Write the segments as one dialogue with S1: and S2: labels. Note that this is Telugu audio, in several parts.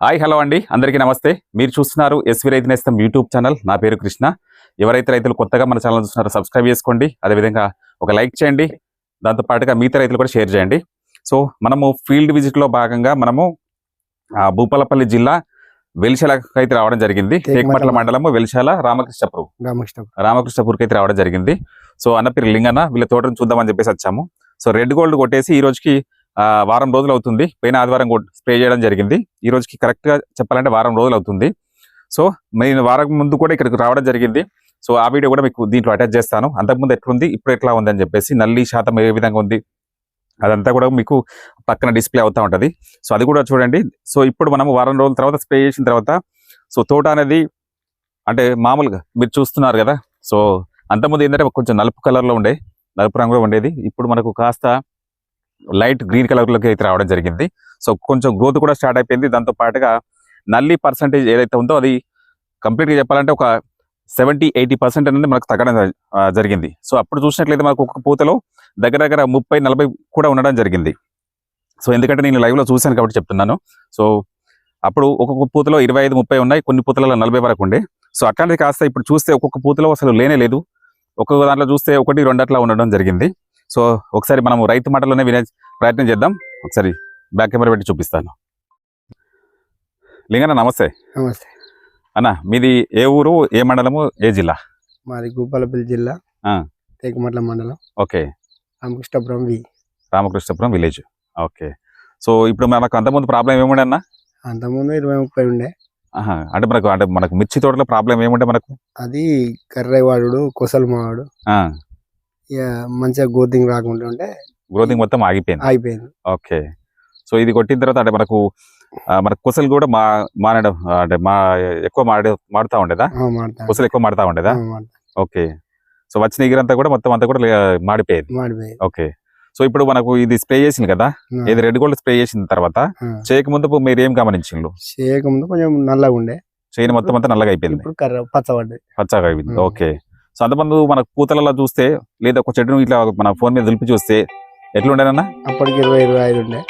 S1: హాయ్ హలో అండి. అందరికీ నమస్తే. మీరు చూస్తున్నారు ఎస్వి రైతు నేస్తం యూట్యూబ్ ఛానల్. నా పేరు కృష్ణ. ఎవరైతే రైతులు కొత్తగా మన ఛానల్ చూస్తున్నారో సబ్స్క్రైబ్ చేసుకోండి. అదేవిధంగా ఒక లైక్ చేయండి. దాంతో పాటుగా మిగతా రైతులు కూడా షేర్ చేయండి. సో మనము ఫీల్డ్ విజిట్లో భాగంగా మనము ఆ, భూపాలపల్లి జిల్లా వెలిశాలకు అయితే రావడం జరిగింది.
S2: టేకుమట్ల
S1: మండలము వెలిశాల రామకృష్ణపురం.
S2: రామకృష్ణ
S1: రామకృష్ణపూర్కి అయితే రావడం జరిగింది. సో అన్న పేరు లింగన్న వీళ్ళ తోటను చూద్దామని చెప్పేసి వచ్చాము. సో రెడ్ గోల్డ్ కొట్టేసి ఈ రోజుకి వారం రోజులు అవుతుంది. పోయిన ఆదివారం స్ప్రే చేయడం జరిగింది. ఈ రోజుకి కరెక్ట్గా చెప్పాలంటే వారం రోజులు అవుతుంది. సో నేను వారం ముందు కూడా ఇక్కడికి రావడం జరిగింది. సో ఆ వీడియో కూడా మీకు దీంట్లో అటాచ్ చేస్తాను. అంతకుముందు ఎట్లుంది ఇప్పుడు ఎట్లా ఉంది అని చెప్పేసి నల్లి శాతం ఏ విధంగా ఉంది అదంతా కూడా మీకు పక్కన డిస్ప్లే అవుతా ఉంటుంది. సో అది కూడా చూడండి. సో ఇప్పుడు మనం వారం రోజుల తర్వాత స్ప్రే చేసిన తర్వాత సో తోట అనేది అంటే మామూలుగా మీరు చూస్తున్నారు కదా. సో అంతకుముందు ఏంటంటే కొంచెం నలుపు కలర్లో ఉండే నలుపు రంగులో ఉండేది. ఇప్పుడు మనకు కాస్త లైట్ గ్రీన్ కలర్లోకి అయితే రావడం జరిగింది. సో కొంచెం గ్రోత్ కూడా స్టార్ట్ అయిపోయింది. దాంతో పాటుగా నల్లి పర్సంటేజ్ ఏదైతే ఉందో అది కంప్లీట్గా చెప్పాలంటే ఒక సెవెంటీ ఎయిటీ పర్సెంట్ అనేది మనకు తగ్గడం జరిగింది. సో అప్పుడు చూసినట్లయితే మనకు ఒక్కొక్క పూతలో దగ్గర దగ్గర ముప్పై నలభై కూడా ఉండడం జరిగింది. సో ఎందుకంటే నేను లైవ్లో చూశాను కాబట్టి చెప్తున్నాను. సో అప్పుడు ఒక్కొక్క పూతలో ఇరవై ఐదు ముప్పై ఉన్నాయి. కొన్ని పూతలలో నలభై వరకు ఉండే. సో అట్లాంటిది కాస్త ఇప్పుడు చూస్తే ఒక్కొక్క పూతలో అసలు లేనే లేదు. ఒక్కొక్క దాంట్లో చూస్తే ఒకటి రెండు అట్లా ఉండడం జరిగింది. సో ఒకసారి మనం రైతు మాటలోనే వినే ప్రయత్నం చేద్దాం. ఒకసారి బ్యాక్ కెమెరా పెట్టి చూపిస్తాను. లింగన్న నమస్తే.
S2: నమస్తే.
S1: అన్న మీది ఏ ఊరు ఏ మండలము ఏ జిల్లా?
S2: మాది గోపాలపల్లి జిల్లా. తేకమట్ల మండలం.
S1: Okay.
S2: Ramakrishnapuram V.
S1: Ramakrishnapuram village. Okay. So ఇప్పుడు మనకు అంతకుముందు ప్రాబ్లం ఏముండే అన్న?
S2: అంతకుముందు ఇరవై ముప్పై ఉండే.
S1: అంటే మనకు అంటే మనకు మిర్చి తోటలో ప్రాబ్లం ఏముండే మనకు?
S2: అది కర్రైవాడు కొసలు మావాడు. మంచిగా గోతింగ్ రాకుండా ఉంటే
S1: గ్రోతింగ్ మొత్తం ఆగిపోయింది.
S2: ఆగిపోయింది.
S1: ఓకే సో ఇది కొట్టిన తర్వాత అంటే మనకు మన కుసలు కూడా మా మానడం అంటే మా ఎక్కువ మాడి మాడుతా ఉండేదా? కుసలు ఎక్కువ మాడుతా ఉండేదా. ఓకే సో వచ్చిన ఎగిరంతా కూడా మొత్తం అంతా కూడా మాడిపోయేది. ఓకే సో ఇప్పుడు మనకు ఇది స్ప్రే చేసింది కదా? ఇది రెడ్ గోల్డ్ స్ప్రే చేసిన తర్వాత. చేయక ముందు మీరు ఏం గమనించిండ్రు?
S2: చేయకముందు కొంచెం నల్లగా ఉండే
S1: చేయని మొత్తం అంతా నల్లగా అయిపోయింది. పచ్చగా అయిపోయింది. ఓకే సో అంతమంది మనకు పూతలలో చూస్తే లేదా ఒక చెట్టును ఇట్లా మన ఫోన్ మీద దులిపి చూస్తే ఎట్లుండేనన్నా?
S2: అప్పటికి ఇరవై ఇరవై ఐదు ఉండే.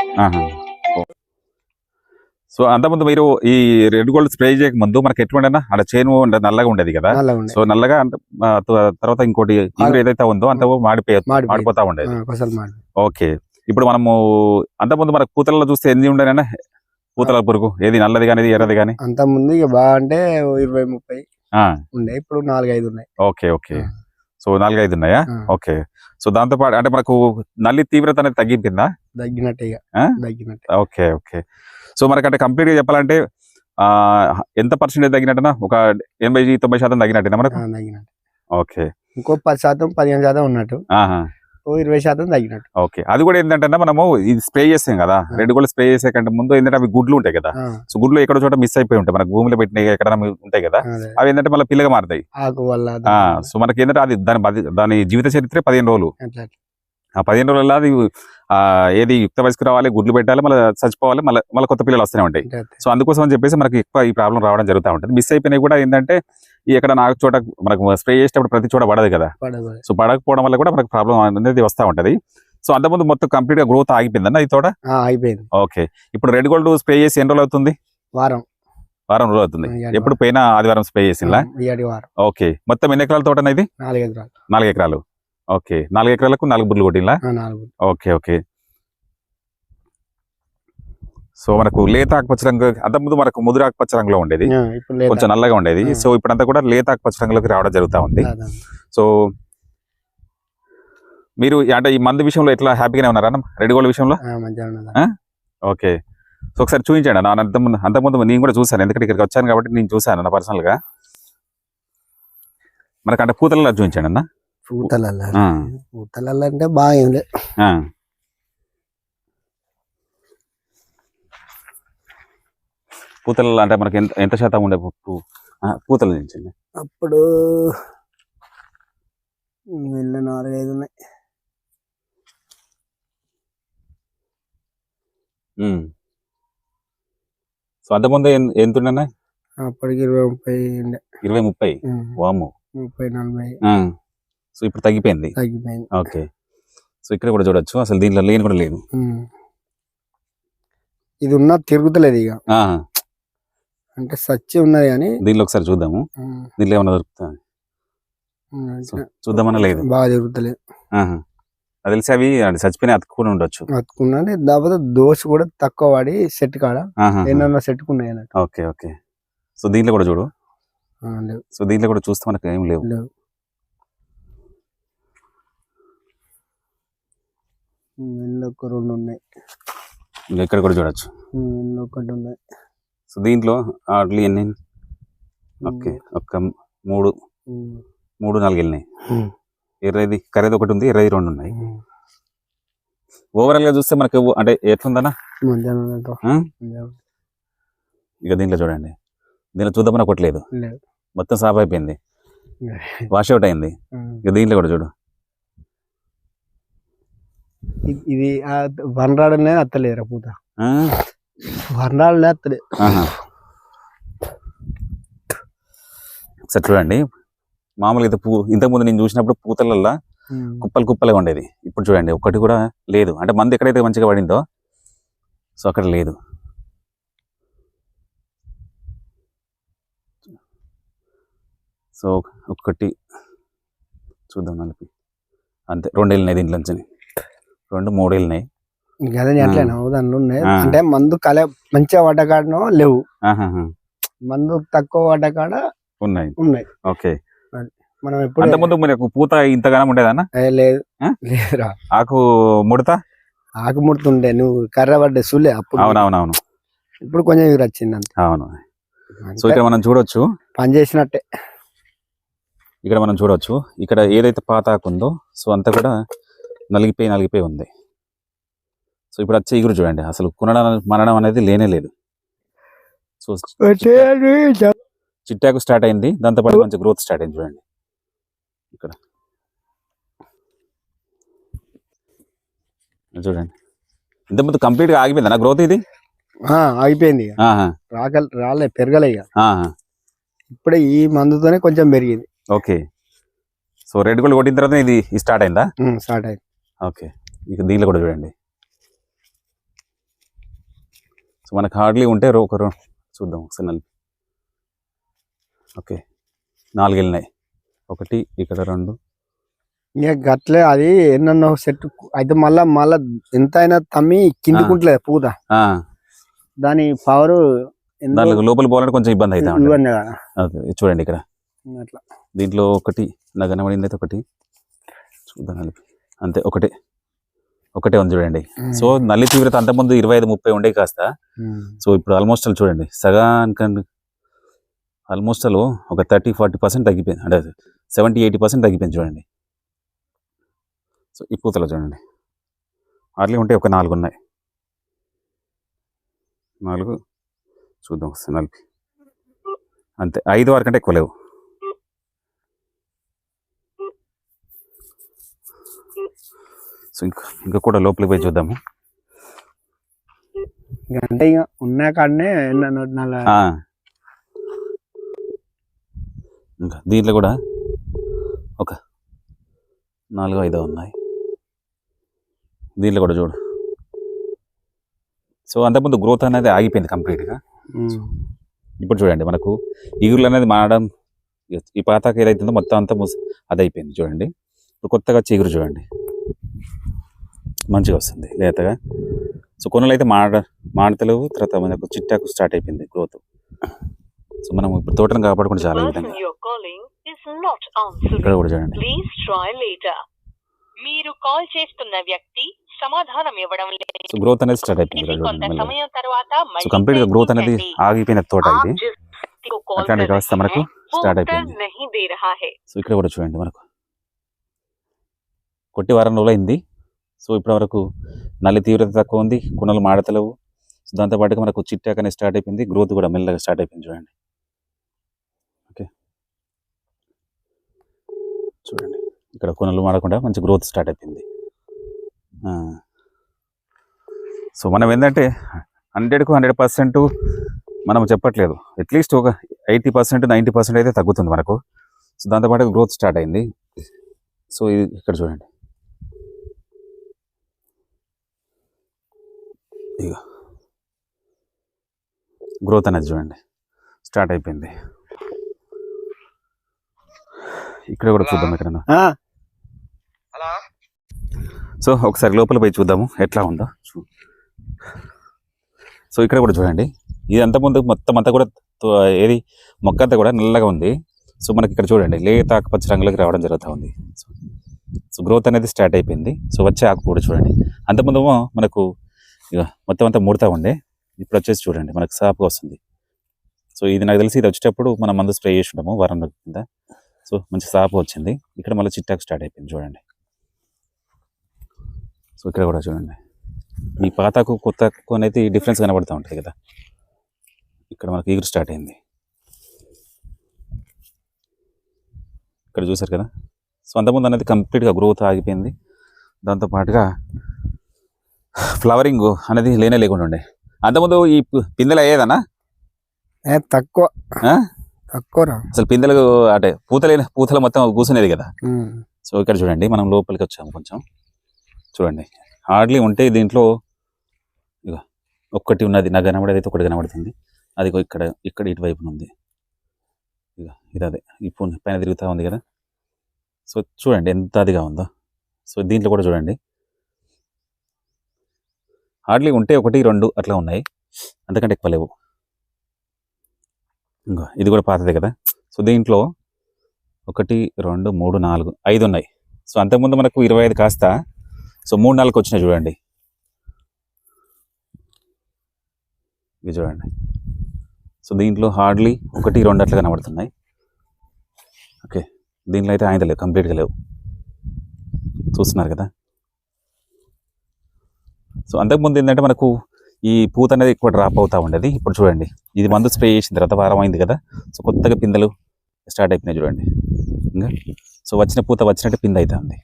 S1: సో అంతకుముందు మీరు ఈ రెడ్ గోల్డ్ స్ప్రే చేయక ముందు మనకి ఎట్లుండేనా? అక్కడ చేను ఉండే- నల్లగా ఉండేది కదా? సో నల్లగా తర్వాత ఇంకోటి ఏదైతే ఉందో అంత మాడిపోయి
S2: మాడిపోయింది.
S1: మాడిపోతా ఉండేది. ఓకే. ఇప్పుడు మనము అంతకుముందు మనకు పూతలలో చూస్తే ఎన్ని ఉండేనా పూతల పురుగు. ఏది నల్లది కానీ ఎర్రది కానీ?
S2: అంత ముందు ఇక బాగా అంటే ఇరవై ముప్పై ఉండే ఇప్పుడు నాలుగు ఐదు ఉన్నాయి.
S1: Okay okay. సో నాలుగైదు ఉన్నాయా. ఓకే. సో దాంతో పాటు అంటే మనకు నల్లి తీవ్రత అనేది తగ్గిపోయిందా
S2: తగ్గినట్టే? తగ్గినట్టే.
S1: Okay okay. సో మనకంటే కంప్లీట్గా చెప్పాలంటే ఎంత పర్సెంటేజ్ తగ్గినట్టునా ఒక ఎనభై తొంభై శాతం తగ్గినట్టేనా మనకు? ఓకే.
S2: ఇంకో పది శాతం పదిహేను శాతం ఉన్నట్టు. ఇరవై శాతం తగ్గినట్టు.
S1: ఓకే. అది కూడా ఏంటంటే మనము ఇది స్ప్రే చేస్తాం కదా. రెడ్ కూడా స్ప్రే చేసే కంటే ముందు ఏంటంటే అవి గుడ్లు ఉంటాయి కదా. సో గుడ్లు ఎక్కడో చోట మిస్ అయిపోయి ఉంటాయి. మనకు భూమిలో పెట్టిన ఎక్కడ ఉంటాయి కదా. అవి ఏంటంటే మళ్ళీ పిల్లగా మారుతాయి.
S2: ఆకు వల్ల
S1: సో మనకి ఏంటంటే అది దాని దాని జీవిత చరిత్ర పదిహేను రోజులు. ఆ పదిహేను రోజుల్లో అది ఏది యుక్త వయసుకు రావాలి గుడ్లు పెట్టాలి మళ్ళీ చచ్చిపోవాలి మళ్ళీ మళ్ళీ కొత్త పిల్లలు వస్తూనే ఉంటాయి. సో అందుకోసం అని చెప్పేసి మనకి ఎక్కువ ఈ ప్రాబ్లం రావడం జరుగుతూ ఉంటుంది. మిస్ అయిపోయినాయి కూడా ఏంటంటే ఈ ఎక్కడ నాకు చోట మనకు స్ప్రే చేసేటప్పుడు ప్రతి చోట పడదు కదా. సో పడకపోవడం వల్ల కూడా మనకు ప్రాబ్లం అనేది వస్తూ ఉంటది. సో అంతకుముందు మొత్తం కంప్లీట్గా గ్రోత్ ఆగిపోయిందన్న ఈ తోట?
S2: అయిపోయింది
S1: ఓకే. ఇప్పుడు రెడ్ గోల్డ్ స్ప్రే చేసి ఎన్ని రోజులు అవుతుంది?
S2: వారం.
S1: వారం రోజులు అవుతుంది. ఎప్పుడు పోయినా ఆదివారం స్ప్రే చేసిందా? ఓకే. మొత్తం ఎన్ని ఎకరాల తోట అనేది
S2: నాలుగు ఎకరాలు.
S1: నాలుగు ఎకరాలు. ఓకే. నాలుగు ఎకరాలకు నాలుగు బుర్లు
S2: నాలుగు
S1: ఓకే ఓకే. సో మనకు లేత ఆకుపచ్చ రంగు అంతకుముందు మనకు ముదురు ఆకుపచ్చ రంగులో ఉండేది. కొంచెం నల్లగా ఉండేది. సో ఇప్పుడంతా కూడా లేత ఆకుపచ్చ రంగులోకి రావడం జరుగుతూ ఉంది. సో మీరు అంటే ఈ మందు విషయంలో ఎట్లా హ్యాపీగానే ఉన్నారా? రెడ్ గోల్డ్ విషయంలో? ఓకే. సో ఒకసారి చూపించండి. నా అంతకుముందు అంతకుముందు నేను కూడా చూశాను. ఎందుకంటే ఇక్కడికి వచ్చాను కాబట్టి నేను చూశాను నా పర్సనల్గా మనకు అంటే పూతలలో చూపించండి అన్న.
S2: పూతలల్ల
S1: ఆ,
S2: పూతలల్ల అంటే బాగా ఏం లేదు.
S1: పూతలలో అంటే మనకి ఎంత ఎంత శాతం ఉండే పూ- పూ- ఆ, పూతలు చూపించండి
S2: అప్పుడు వెళ్ళ నాలుగు ఐదు ఉన్నాయి.
S1: సో అంతకుముందు ఎంత ఎంత ఉండేనా
S2: అప్పటికి ఇరవై ముప్పై ఉండే.
S1: ఇరవై ముప్పై? వాము
S2: ముప్పై నలభై.
S1: సో ఇప్పుడు తగ్గిపోయింది.
S2: తగ్గిపోయింది.
S1: ఓకే. సో ఇక్కడ కూడా చూడొచ్చు. అసలు దీంట్లో లేని కూడా లేదు.
S2: ఇది ఉన్న తిరుగుతలేదు ఇక. అంటే సచ్చి ఉన్నది కానీ
S1: దీనిలో ఒకసారి చూద్దాము.
S2: ఉమ్,
S1: దీనిలో ఏమైనా దొరుకుతుంది చూద్దామన్నా లేదు.
S2: బాగా జరుగుతలేదు
S1: ఆహా. అది తెలిసి అవి అది చచ్చిపోయిన అతుక్కుని ఉండొచ్చు.
S2: అతుకున్నాను దాదాపు దోశ కూడా తక్కువ వాడి సెట్ కాడ. ఎన్నెన్నో సెట్కున్నాయి అన్నట్టు.
S1: Okay okay. సో దీంట్లో కూడా చూడు.
S2: లేవు.
S1: సో దీంట్లో కూడా చూస్తే మనకు ఏం లేవు
S2: లేవు ఉమ్, ఇందులో ఒక రెండు ఉన్నాయి.
S1: ఇంకా ఇక్కడ కూడా చూడొచ్చు.
S2: ఇందులో ఒకటి ఉన్నాయి
S1: సో దీంట్లో ఆర్డర్లు ఎన్ని? ఓకే ఒక్క మూడు మూడు నాలుగు వెళ్ళినాయి. ఎర్రది కర్రేది ఒకటి ఉంది ఎర్రది రెండు ఉన్నాయి.
S2: ఉమ్.
S1: ఓవరాల్గా చూస్తే మనకు అంటే ఎట్లుందన్నా? ఇక దీంట్లో చూడండి. దీంట్లో చూద్దామని ఒకటి లేదు. మొత్తం సాఫ్ అయిపోయింది. వాష్ అవుట్ అయింది. ఇక దీంట్లో కూడా చూడు.
S2: ఇది- వనరాడనే అత్తలేదురా పూత.
S1: ఆ?
S2: వనరాడలే అత్తలేదు.
S1: ఒకసారి చూడండి. మామూలుగా అయితే పూ ఇంతకుముందు నేను చూసినప్పుడు పూతలల్లా. కుప్పలు కుప్పలుగా ఉండేది. ఇప్పుడు చూడండి ఒక్కటి కూడా లేదు. అంటే మంది ఎక్కడైతే మంచిగా పడిందో సో అక్కడ లేదు. సో ఒక్కటి చూద్దాం నలిపి. అంతే రెండు వెళ్ళినాయి దీంట్లో నుంచి రెండు మూడు వెళ్ళినాయి
S2: ఇంకా అదే అట్లేనా దాంట్లో ఉన్నాయి. అంటే మందు కల మంచిగా వడ్డకాడనో లేవు. మందు తక్కువ వడ్డకాడ
S1: ఉన్నాయి.
S2: ఉన్నాయి.
S1: ఓకే.
S2: మనం ఎప్పుడు
S1: మనకు పూత ఇంతగానం ఉండేదన్న
S2: లేదు? లేదురా.
S1: ఆకు ముడత?
S2: ఆకుముడుతుండే నువ్వు కర్ర పడ్డ సులే అప్పుడు.
S1: అవునవునవును.
S2: ఇప్పుడు కొంచెం ఎగురు వచ్చింది అంతే.
S1: అవును. సో ఇక్కడ మనం చూడొచ్చు.
S2: పని చేసినట్టే.
S1: ఇక్కడ మనం చూడొచ్చు. ఇక్కడ ఏదైతే పాత ఆకు ఉందో సో అంతా కూడా నలిగిపోయి నలిగిపోయి ఉంది. సో ఇప్పుడు వచ్చే ఇగురు చూడండి. అసలు కునడం మనడం అనేది లేనే లేదు. సో చిట్టాకు స్టార్ట్ అయింది. దాంతో పాటు మంచి గ్రోత్ స్టార్ట్ అయింది చూడండి. ఇక్కడ. చూడండి. ఇంతకుముందు కంప్లీట్గా ఆగిపోయింది? నా గ్రోత్ ఇది?
S2: ఆగిపోయింది రాగల రాలే పెరగలే ఇక. ఇప్పుడే ఈ మందుతోనే కొంచెం పెరిగింది.
S1: ఓకే. సో రెడ్ గోల్డ్ కొట్టిన తర్వాత ఇది స్టార్ట్ అయిందా?
S2: స్టార్ట్ అయింది.
S1: ఓకే. ఇక దీనిలో కూడా చూడండి. సో మనకు హార్డ్లీ ఉంటే రో- ఒక రో- చూద్దాం ఒకసారి నలిపి. ఓకే. నాలుగు వెళ్ళినాయి. ఒకటి ఇక్కడ రెండు.
S2: ఇక గట్లే అది ఎన్నెన్నో సెట్ అయితే మళ్ళా మళ్ళా ఎంత అయినా తమ్మి కిందికుంటలేదు పూత. దాని పవర్
S1: లోపల పోవాలంటే కొంచెం ఇబ్బంది అవుతా ఉంటుంది.
S2: ఇవన్నీ కదా.
S1: ఓకే, చూడండి ఇక్కడ. దీంట్లో ఒకటి నాకు కనబడింది అయితే ఒకటి. చూద్దాం నలిపి. అంతే ఒకటే. ఒకటే ఉంది చూడండి. సో నల్లి తీవ్రత అంతకుముందు ఇరవై ఐదు ముప్పై ఉండే కాస్త. సో ఇప్పుడు ఆల్మోస్ట్ అలా చూడండి సగానికండి ఆల్మోస్ట్ అలా ఒక థర్టీ ఫార్టీ పర్సెంట్ తగ్గిపోయింది. అంటే సెవెంటీ ఎయిటీ పర్సెంట్ తగ్గిపోయింది చూడండి. సో ఈ పూతలో చూడండి. అట్లే ఉంటే ఒక నాలుగు ఉన్నాయి. నాలుగు. చూద్దాం ఒకసారి నలిపి. అంతే ఐదు వరకు అంటే ఎక్కువ లేవు. సో ఇంకా ఇంకా కూడా లోపలికి పోయి చూద్దాము.
S2: ఇక అంటే ఇక ఉన్న కాడనే.
S1: ఇంకా దీంట్లో కూడా ఒక నాలుగు ఐదో ఉన్నాయి. దీంట్లో కూడా చూడు. సో అంతకుముందు గ్రోత్ అనేది ఆగిపోయింది కంప్లీట్గా. ఇప్పుడు చూడండి మనకు ఇగురులు అనేది మారడం ఈ పాతాక ఏదైతుందో మొత్తం అంతా అది అయిపోయింది చూడండి. ఇప్పుడు కొత్తగా వచ్చే ఇగురు చూడండి. మంచిగా వస్తుంది లేతగా. సో కొనలు అయితే మాడ మాడతలేవు తర్వాత మనకు చిట్టాకు స్టార్ట్ అయిపోయింది గ్రోత్ సో మనం ఇప్పుడు తోటను కాపాడుకుంటే చాలా విధంగా. ఇక్కడ కూడా చూడండి.
S3: మీరు కాల్ చేస్తున్న వ్యక్తి సమాధానం ఇవ్వడం లేదు.
S1: సో గ్రోత్ అనేది స్టార్ట్ అయిపోయింది
S3: కొంత సమయం తర్వాత
S1: సో కంప్లీట్గా గ్రోత్ అనేది ఆగిపోయిన తోట ఇది. అట్లాంటి వ్యవస్థ మనకు స్టార్ట్ అయిపోయింది. సో ఇక్కడ కూడా చూడండి మనకు. కొట్టి వారం రోజులు అయింది సో ఇప్పటి వరకు నల్లి తీవ్రత తక్కువ ఉంది కుణలు మాడతలేవు. సో దాంతోపాటుగా మనకు చిట్టాక్ అనేది స్టార్ట్ అయిపోయింది గ్రోత్ కూడా మెల్లగా స్టార్ట్ అయిపోయింది చూడండి. ఓకే. చూడండి ఇక్కడ కుణలు మాడకుండా మంచి గ్రోత్ స్టార్ట్ అయిపోయింది. సో మనం ఏంటంటే హండ్రెడ్కు హండ్రెడ్ పర్సెంట్ మనం చెప్పట్లేదు. అట్లీస్ట్ ఒక ఎయిటీ పర్సెంట్ నైంటీ పర్సెంట్ అయితే తగ్గుతుంది మనకు. సో దాంతోపాటు గ్రోత్ స్టార్ట్ అయింది. సో ఇది ఇక్కడ చూడండి. ఇక గ్రోత్ అనేది చూడండి. స్టార్ట్ అయిపోయింది. ఇక్కడ కూడా చూద్దాం ఇక్కడ సో ఒకసారి లోపల పోయి చూద్దాము ఎట్లా ఉందో. చూ సో ఇక్కడ కూడా చూడండి. ఇది అంత ముందు మొత్తం అంతా కూడా ఏది మొక్క అంతా కూడా నల్లగా ఉంది. సో మనకి ఇక్కడ చూడండి లేత ఆకుపచ్చ రంగులోకి రావడం జరుగుతూ ఉంది. సో సో గ్రోత్ అనేది స్టార్ట్ అయిపోయింది. సో వచ్చే ఆకు కూడా చూడండి అంతకుముందు మనకు ఇక మొత్తం అంతా ముడతా ఉండే. ఇప్పుడు వచ్చేసి చూడండి మనకు సాఫ్గా వస్తుంది. సో ఇది నాకు తెలిసి ఇది వచ్చేటప్పుడు మనం మందు స్ప్రే చేసి ఉంటాము వారం రోజుల కింద. సో మంచి సాఫ్ వచ్చింది. ఇక్కడ మళ్ళీ చిట్టాకు స్టార్ట్ అయిపోయింది చూడండి. సో ఇక్కడ కూడా చూడండి. ఈ పాతకు కొత్తకు అనేది డిఫరెన్స్ కనబడుతూ ఉంటుంది కదా. ఇక్కడ మనకు ఈగురు స్టార్ట్ అయింది. ఇక్కడ చూసారు కదా? సో అంతకుముందు అనేది కంప్లీట్గా గ్రోత్ ఆగిపోయింది. దాంతో పాటుగా ఫ్లవరింగ్ అనేది లేనే లేకుండా ఉండే. అంతకుముందు ఈ పిందెలు అయ్యేదన్నా?
S2: తక్కువ? తక్కువ
S1: అసలు పిందెలు అంటే పూతలేని పూతలు మొత్తం కూర్చునేది కదా. సో ఇక్కడ చూడండి మనం లోపలికి వచ్చాము కొంచెం. చూడండి హార్డ్లీ ఉంటే దీంట్లో ఇక ఒక్కటి ఉన్నది నాకు కనబడేది అయితే ఒకటి కనబడుతుంది. అది ఇక్కడ ఇక్కడ ఇటువైపున ఉంది. ఇక ఇది అదే ఈ పైన తిరుగుతూ ఉంది కదా? సో చూడండి ఎంత అదిగా ఉందో. సో దీంట్లో కూడా చూడండి. హార్డ్లీ ఉంటే ఒకటి రెండు అట్లా ఉన్నాయి. అంతకంటే ఎక్కువ లేవు. ఇంకా ఇది కూడా పాతదే కదా. సో దీంట్లో ఒకటి రెండు మూడు నాలుగు ఐదు ఉన్నాయి. సో అంతకుముందు మనకు ఇరవై ఐదు కాస్త. సో మూడు నాలుగు వచ్చినాయి చూడండి. ఇది చూడండి. సో దీంట్లో హార్డ్లీ ఒకటి రెండు అట్లా కనబడుతున్నాయి. ఓకే. దీంట్లో అయితే ఆయన లేవు కంప్లీట్గా లేవు. చూస్తున్నారు కదా. సో అంతకుముందు ఏంటంటే మనకు ఈ పూత అనేది ఎక్కువ డ్రాప్ అవుతూ ఉండేది. ఇప్పుడు చూడండి ఇది మందు స్ప్రే చేసిన తర్వాత వారం అయింది కదా. సో కొత్తగా పిందెలు స్టార్ట్ అయిపోయినాయి చూడండి. ఇంకా సో వచ్చిన పూత వచ్చినట్టు పిండి అవుతుంది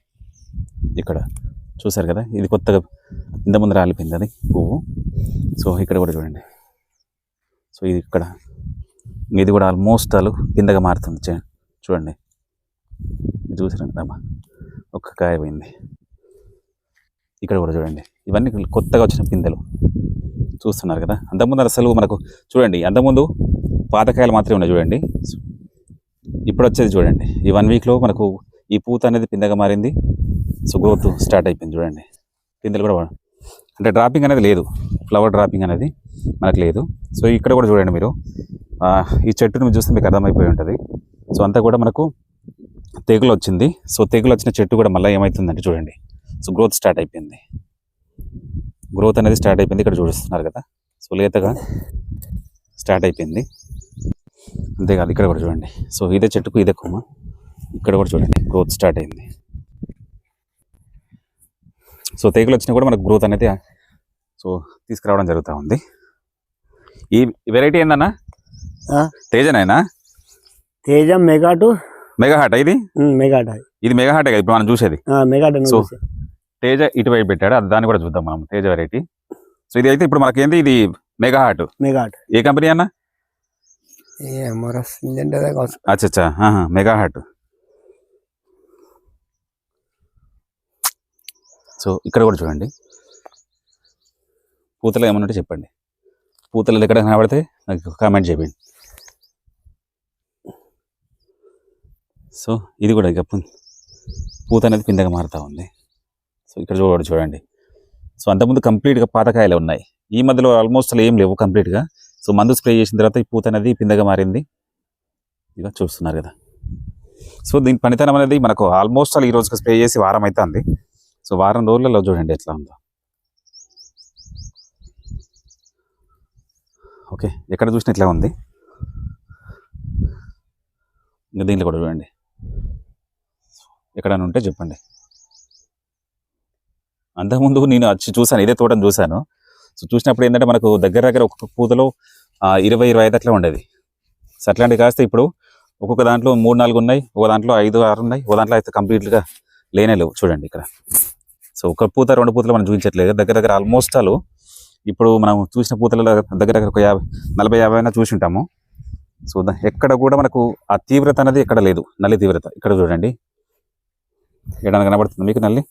S1: ఇక్కడ చూసారు కదా ఇది కొత్తగా ఇంత ముందు రాలిపోయింది అది పువ్వు. సో ఇక్కడ కూడా చూడండి. సో ఇది ఇక్కడ ఇది కూడా ఆల్మోస్ట్ అలు పిందగా మారుతుంది. చూడండి. చూసారు? కదమ్మా ఒక్క కాయ పోయింది. ఇక్కడ కూడా చూడండి. ఇవన్నీ కొత్తగా వచ్చిన పిందెలు. చూస్తున్నారు కదా? అంతకుముందు అసలు మనకు చూడండి అంతకుముందు పాతకాయలు మాత్రమే ఉన్నాయి చూడండి. ఇప్పుడు వచ్చేది చూడండి. ఈ వన్ వీక్లో మనకు ఈ పూత అనేది పిందగా మారింది. సో గ్రోత్ స్టార్ట్ అయిపోయింది చూడండి. పిందెలు కూడా అంటే డ్రాపింగ్ అనేది లేదు. ఫ్లవర్ డ్రాపింగ్ అనేది మనకు లేదు. సో ఇక్కడ కూడా చూడండి మీరు. ఈ చెట్టును మీరు చూస్తే మీకు అర్థమైపోయి ఉంటుంది. సో అంతా కూడా మనకు తెగులు వచ్చింది. సో తెగులు వచ్చిన చెట్టు కూడా మళ్ళీ ఏమవుతుందంటే చూడండి. సో గ్రోత్ స్టార్ట్ అయిపోయింది. గ్రోత్ అనేది స్టార్ట్ అయిపోయింది ఇక్కడ చూపిస్తున్నారు కదా. సో లేతగా స్టార్ట్ అయిపోయింది. అంతేకాదు ఇక్కడ కూడా చూడండి. సో ఇదే చెట్టుకు ఇదే కొమ్మ. ఇక్కడ కూడా చూడండి గ్రోత్ స్టార్ట్ అయింది. సో తెగులు వచ్చినా కూడా మనకు గ్రోత్ అనేది సో తీసుకురావడం జరుగుతూ ఉంది. ఈ వెరైటీ ఏందన్నా? తేజనేనా?
S2: తేజ మెగాటు
S1: మెగాహాట్ ఇది?
S2: మెగాట
S1: ఇది మెగాహాటే కదా ఇప్పుడు మనం చూసేది.
S2: మెగాట
S1: సో, తేజ ఇటువైపు పెట్టాడు. అది దాన్ని కూడా చూద్దాం మనం. తేజ వెరైటీ సో ఇది అయితే ఇప్పుడు మనకేంది? ఇది మెగాహాట్
S2: మెగాట
S1: ఏ కంపెనీ అన్న?
S2: కావచ్చు.
S1: అచ్చచ్చా. మెగాహాట్ సో ఇక్కడ కూడా చూడండి. పూతలు ఏమన్నట్టు చెప్పండి. పూతలు ఎక్కడ కనబడితే నాకు కామెంట్ చేయండి. సో ఇది కూడా ఇక పూత అనేది పిందగా మారుతూ ఉంది. సో ఇక్కడ చూడండి చూడండి. సో అంతకుముందు కంప్లీట్గా పాతకాయలు ఉన్నాయి. ఈ మధ్యలో ఆల్మోస్ట్ అసలు ఏం లేవు కంప్లీట్గా. సో మందు స్ప్రే చేసిన తర్వాత ఈ పూత అనేది పిందగా మారింది. ఇక చూస్తున్నారు కదా. సో దీని పనితనం అనేది మనకు ఆల్మోస్ట్ అలా ఈ రోజుకి స్ప్రే చేసి వారం అవుతుంది సో వారం రోజులలో చూడండి ఎట్లా ఉందో. ఓకే ఎక్కడ చూసినా ఇట్లా ఉంది. ఇంకా దీంట్లో కూడా చూడండి. ఎక్కడైనా ఉంటే చెప్పండి. అంతకుముందు నేను వచ్చి చూశాను ఇదే తోటను చూశాను. సో చూసినప్పుడు ఏంటంటే మనకు దగ్గర దగ్గర ఒక్కొక్క పూతలో ఇరవై ఇరవై ఐదు అట్లా ఉండేది. సో అట్లాంటివి కాస్తే ఇప్పుడు ఒక్కొక్క దాంట్లో మూడు నాలుగు ఉన్నాయి ఒక దాంట్లో ఐదు ఆరు ఉన్నాయి ఒక దాంట్లో అయితే కంప్లీట్గా లేనే లేవు. చూడండి ఇక్కడ. సో ఒక పూత రెండు పూతలు మనం చూపించట్లేదు. దగ్గర దగ్గర ఆల్మోస్ట్ ఆల్ ఇప్పుడు మనం చూసిన పూతలలో దగ్గర దగ్గర ఒక యాభై నలభై యాభై అయినా చూసి ఉంటాము సో ఎక్కడ కూడా మనకు ఆ తీవ్రత అనేది ఎక్కడ లేదు. నల్లి తీవ్రత. ఇక్కడ చూడండి. ఇక్కడ కనబడుతుంది మీకు నల్లి?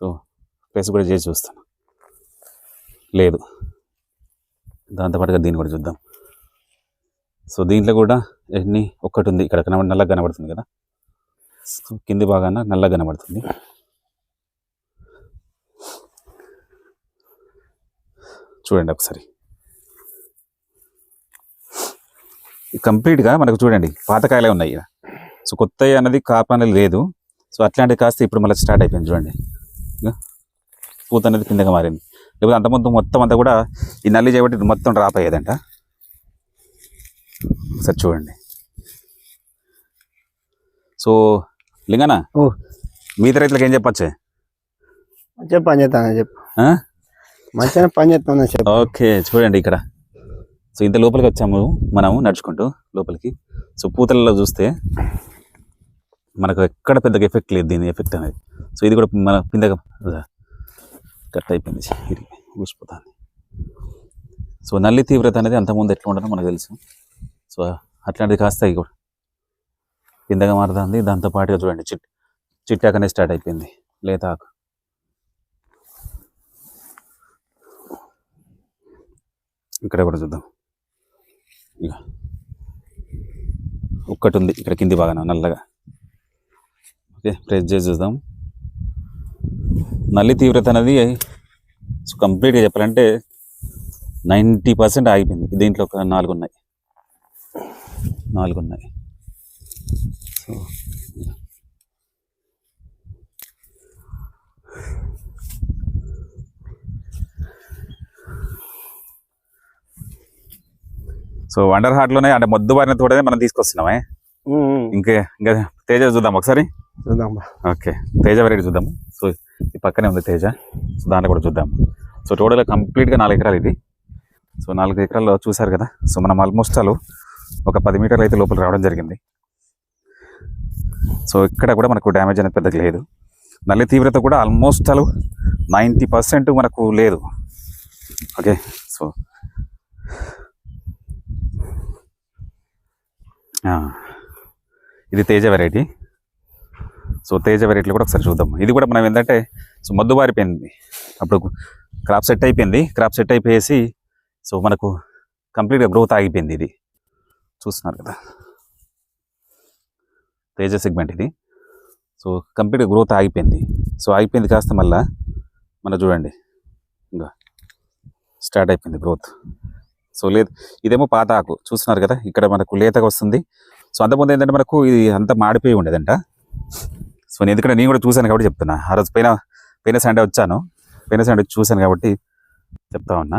S1: సో ప్లేస్ కూడా చేసి చూస్తాను. లేదు. దాంతోపాటుగా దీన్ని కూడా చూద్దాం. సో దీంట్లో కూడా ఎన్ని? ఒక్కటి ఉంది. ఇక్కడ కనబడి నల్లగా కనబడుతుంది కదా? సో కింది భాగాన నల్లగా కనబడుతుంది. చూడండి ఒకసారి. కంప్లీట్గా మనకు చూడండి పాతకాయలే ఉన్నాయి సో కొత్త అన్నది కాపు అనేది లేదు. సో అట్లాంటివి కాస్త ఇప్పుడు మళ్ళీ స్టార్ట్ అయిపోయింది చూడండి. పూత అనేది కిందగా మారింది. లేకపోతే అంతకుముందు మొత్తం అంతా కూడా ఈ నల్లి చేయబట్టి ఇది మొత్తం డ్రాప్ అయ్యేదంట. ఒకసారి చూడండి. సో లింగనా
S2: ఓ.
S1: మిగతా రైతులకు ఏం చెప్పచ్చే?
S2: మంచిగా పని చేస్తాను చెప్పు.
S1: ఆ?
S2: మంచిగా పని చేస్తాను చెప్పు.
S1: ఓకే చూడండి ఇక్కడ. సో ఇంత లోపలికి వచ్చాము మనము నడుచుకుంటూ లోపలికి. సో పూతలలో చూస్తే మనకు ఎక్కడ పెద్దగా ఎఫెక్ట్ లేదు దీని ఎఫెక్ట్ అనేది. సో ఇది కూడా మన కిందగా కట్ అయిపోయింది. ఇది ఊసిపోతుంది. సో నల్లి తీవ్రత అనేది అంతకుముందు ఎట్లా ఉండదో మనకు తెలుసు. సో అట్లాంటిది కాస్త ఇవి కూడా కిందగా మారుతుంది. దాంతో పాటుగా చూడండి చిట్ చిట్టాకనే స్టార్ట్ అయిపోయింది. లేత ఆకు. ఇక్కడ కూడా చూద్దాం. ఇక ఒక్కటి ఉంది. ఇక్కడ కింది బాగా నల్లగా. ఓకే ప్రెస్ చేసి చూద్దాం నల్లి తీవ్రత అనేది సో కంప్లీట్గా చెప్పాలంటే నైంటీ పర్సెంట్ ఆగిపోయింది. దీంట్లో ఒక నాలుగు ఉన్నాయి నాలుగు ఉన్నాయి సో సో వండర్ హార్ట్లోనే అంటే మొద్దు బారిన తోటనే మనం తీసుకొస్తున్నామే. ఇంకా ఇంకా తేజ చూద్దాం ఒకసారి.
S2: చూద్దాం
S1: ఓకే. తేజ వెరైటీ చూద్దాము. సో ఈ పక్కనే ఉంది తేజ. సో దాంట్లో కూడా చూద్దాము సో టోటల్గా కంప్లీట్గా నాలుగు ఎకరాలు ఇది. సో నాలుగు ఎకరాల్లో చూసారు కదా. సో మనం ఆల్మోస్ట్ చాలు ఒక పది మీటర్లు అయితే లోపల రావడం జరిగింది. సో ఇక్కడ కూడా మనకు డ్యామేజ్ అనేది పెద్దగా లేదు. నల్లి తీవ్రత కూడా ఆల్మోస్ట్ చాలు నైంటీ పర్సెంట్ మనకు లేదు. ఓకే. సో ఇది తేజ వెరైటీ. సో తేజ వెరైటీలు కూడా ఒకసారి చూద్దాం. ఇది కూడా మనం ఏంటంటే సో మద్దు బారిపోయింది అప్పుడు క్రాప్ సెట్ అయిపోయింది. క్రాప్ సెట్ అయిపోయేసి సో మనకు కంప్లీట్గా గ్రోత్ ఆగిపోయింది ఇది. చూస్తున్నారు కదా. తేజ సెగ్మెంట్ ఇది. సో కంప్లీట్గా గ్రోత్ ఆగిపోయింది. సో ఆగిపోయింది కాస్త మళ్ళా మన చూడండి. ఇంకా స్టార్ట్ అయిపోయింది గ్రోత్ సో లేదు ఇదేమో పాత ఆకు. చూస్తున్నారు కదా ఇక్కడ మనకు లేతగా వస్తుంది. సో అంతకుముందు ఏంటంటే మనకు ఇది అంతా మాడిపోయి ఉండేదంట. సో నేను ఎందుకంటే నేను కూడా చూశాను కాబట్టి చెప్తున్నా. ఆ రోజు పైన పైన సండే వచ్చాను. పైన సండే చూశాను కాబట్టి చెప్తా ఉన్నా.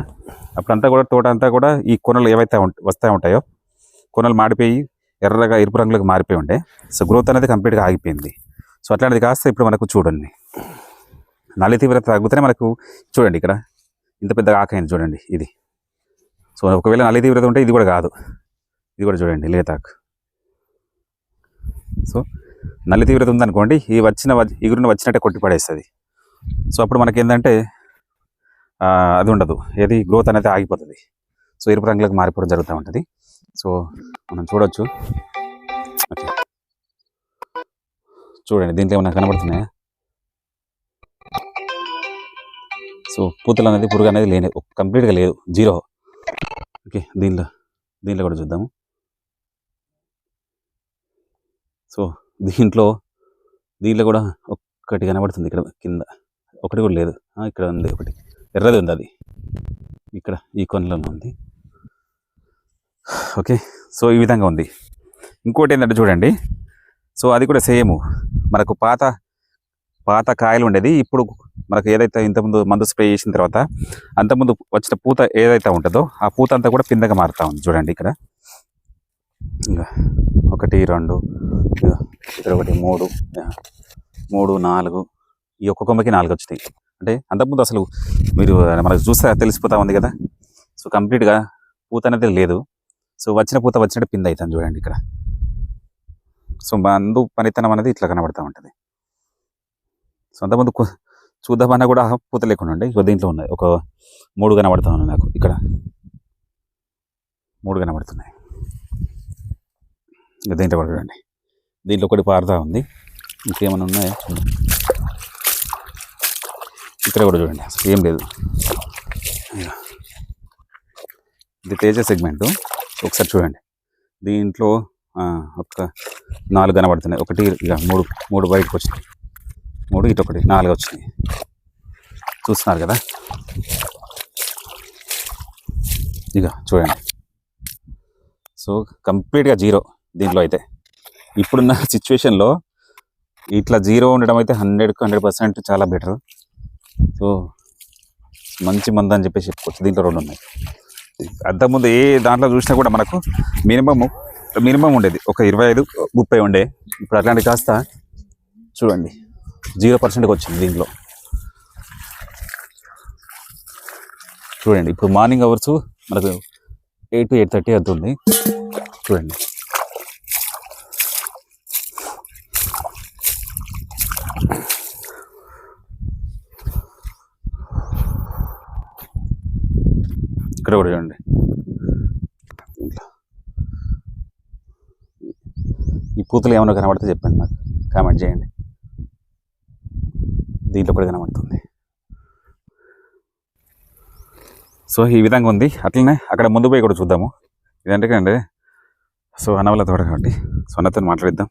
S1: అప్పుడంతా కూడా తోట అంతా కూడా ఈ కొనలు ఏవైతే వస్తూ ఉంటాయో కొనలు మాడిపోయి ఎర్రగా ఎరుపు రంగులకు మారిపోయి ఉండే. సో గ్రోత్ అనేది కంప్లీట్గా ఆగిపోయింది. సో అట్లాంటిది కాస్త ఇప్పుడు మనకు చూడండి. నల్లి తీవ్రత తగ్గుతూనే మనకు చూడండి ఇక్కడ. ఇంత పెద్ద ఆకైంది చూడండి ఇది. సో ఒకవేళ నల్లి తీవ్రత ఉంటే ఇది కూడా కాదు. ఇది కూడా చూడండి లేతాక్ సో నల్లి తీవ్రత ఉందనుకోండి ఈ వచ్చిన వ- వచ్చినట్టే కొట్టి పడేస్తుంది సో అప్పుడు మనకి ఏంటంటే అది ఉండదు. ఏది గ్రోత్ అనేది ఆగిపోతుంది. సో ఎరుపు రంగులకు మారిపోవడం జరుగుతూ ఉంటుంది. సో మనం చూడవచ్చు ఓకే. చూడండి దీంట్లో ఏమైనా కనబడుతున్నాయా? సో పూతలు అనేది పురుగు అనేది లేని కంప్లీట్గా లేదు. జీరో. ఓకే దీనిలో దీంట్లో కూడా చూద్దాము. సో దీంట్లో దీంట్లో కూడా ఒక్కటి కనబడుతుంది ఇక్కడ కింద. ఒకటి కూడా లేదు. ఇక్కడ ఉంది ఒకటి. ఎర్రది ఉంది అది. ఇక్కడ ఈ కొనలోనే ఉంది. ఓకే. సో ఈ విధంగా ఉంది. ఇంకోటి ఏంటంటే చూడండి. సో అది కూడా సేమ్. మనకు పాత పాత కాయలు ఉండేది. ఇప్పుడు మనకు ఏదైతే ఇంతకుముందు మందు స్ప్రే చేసిన తర్వాత అంతకుముందు వచ్చిన పూత ఏదైతే ఉంటుందో ఆ పూత అంతా కూడా పిందగా మారుతూ ఉంది. చూడండి ఇక్కడ. ఇంకా ఒకటి రెండు ఇక్కడ ఒకటి మూడు మూడు నాలుగు ఈ ఒక్క కొమ్మకి నాలుగు వచ్చినాయి. అంటే అంతకుముందు అసలు మీరు మనకు చూస్తే తెలిసిపోతా ఉంది కదా? సో కంప్లీట్గా పూత అనేది లేదు. సో వచ్చిన పూత వచ్చినట్టు పింద అవుతుంది చూడండి ఇక్కడ. సో మందు పనితనం అనేది ఇట్లా కనబడుతూ ఉంటుంది. సో అంతకుముందు చూద్దామన్నా కూడా పూత లేకుండా ఉండే. ఇక దీంట్లో ఉన్నాయి. ఒక మూడు కనబడతా ఉన్నాయి నాకు ఇక్కడ. మూడు కనబడుతున్నాయి. దీంట్లో కూడా చూడండి దీంట్లో ఒకటి పారుతా ఉంది. ఇంకేమైనా ఉన్నాయా? చూడండి ఇక్కడ కూడా చూడండి. అసలు ఏం లేదు. ఇక. ఇది తేజ సెగ్మెంటు. ఒకసారి చూడండి. దీంట్లో ఒక నాలుగు కనబడుతున్నాయి. ఒకటి ఇక మూడు మూడు బయటకు వచ్చినాయి. మూడు ఇటు ఒకటి నాలుగు వచ్చినాయి. చూస్తున్నారు కదా? ఇక చూడండి. సో కంప్లీట్గా జీరో. దీంట్లో అయితే. ఇప్పుడున్న సిచ్యువేషన్లో ఇట్లా జీరో ఉండడం అయితే హండ్రెడ్కి హండ్రెడ్ పర్సెంట్ చాలా బెటర్. సో మంచి మంద అని చెప్పేసి చెప్పుకోవచ్చు. దీంట్లో రెండు ఉన్నాయి. అంతకుముందు ఏ దాంట్లో చూసినా కూడా మనకు మినిమమ్ మినిమం ఉండేది. ఒక ఇరవై ఐదు ముప్పై ఉండే. ఇప్పుడు అట్లాంటి కాస్త చూడండి. జీరో పర్సెంట్కి వచ్చింది దీంట్లో. చూడండి. ఇప్పుడు మార్నింగ్ అవర్స్ మనకు ఎయిట్ టు ఎయిట్ థర్టీ అవుతుంది. చూడండి. ఇక్కడ కూడా చూడండి. ఈ పూతలు ఏమైనా కనబడితే చెప్పండి నాకు కామెంట్ చేయండి. దీంట్లో కూడా కనబడుతుంది. సో ఈ విధంగా ఉంది. అట్లనే అక్కడ ముందు పోయి కూడా చూద్దాము. ఇదంటే కండి. సో అన్నవల్ల తోట కాబట్టి. సో అన్నతో మాట్లాడిద్దాం.